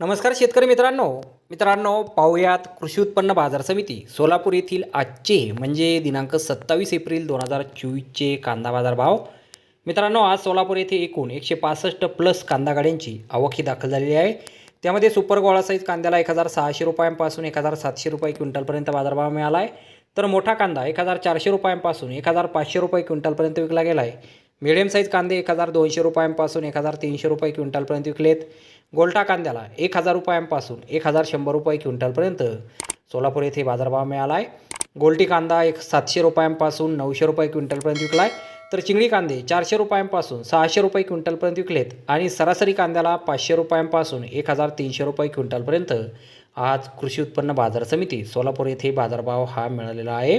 नमस्कार शेतकरी मित्रांनो. मित्रांनो पाहूयात कृषी उत्पन्न बाजार समिती सोलापूर येथील आजचे म्हणजे दिनांक सत्तावीस एप्रिल दोन हजार चोवीसचे कांदा बाजार भाव मित्रांनो आज सोलापूर येथे एकूण एकशे पासष्ट प्लस कांदा गाड्यांची आवक ही दाखल झालेली आहे. त्यामध्ये सुपर गोळा साईज कांद्याला एक हजार सहाशे रुपयांपासून एक हजार सातशे रुपये क्विंटलपर्यंत बाजारभाव मिळाला आहे. तर मोठा कांदा एक हजार चारशे रुपयांपासून एक हजार पाचशे रुपये क्विंटलपर्यंत विकला गेला आहे. मिडियम साईज कांदे एक हजार दोनशे रुपयांपासून एक हजार तीनशे रुपये क्विंटलपर्यंत विकलेत. गोल्टा कांद्याला एक हजार रुपयांपासून एक हजार शंभर रुपये क्विंटलपर्यंत. सोलापूर येथे बाजारभाव मिळाला आहे गोल्टी कांदा एक सातशे रुपयांपासून नऊशे रुपये क्विंटलपर्यंत विकला आहे तर चिंगळी कांदे चारशे रुपयांपासून सहाशे रुपये क्विंटलपर्यंत विकलेत आणि सरासरी कांद्याला पाचशे रुपयांपासून एक हजार तीनशे रुपये क्विंटलपर्यंत. आज कृषी उत्पन्न बाजार समिती सोलापूर येथे बाजारभाव हा मिळालेला आहे.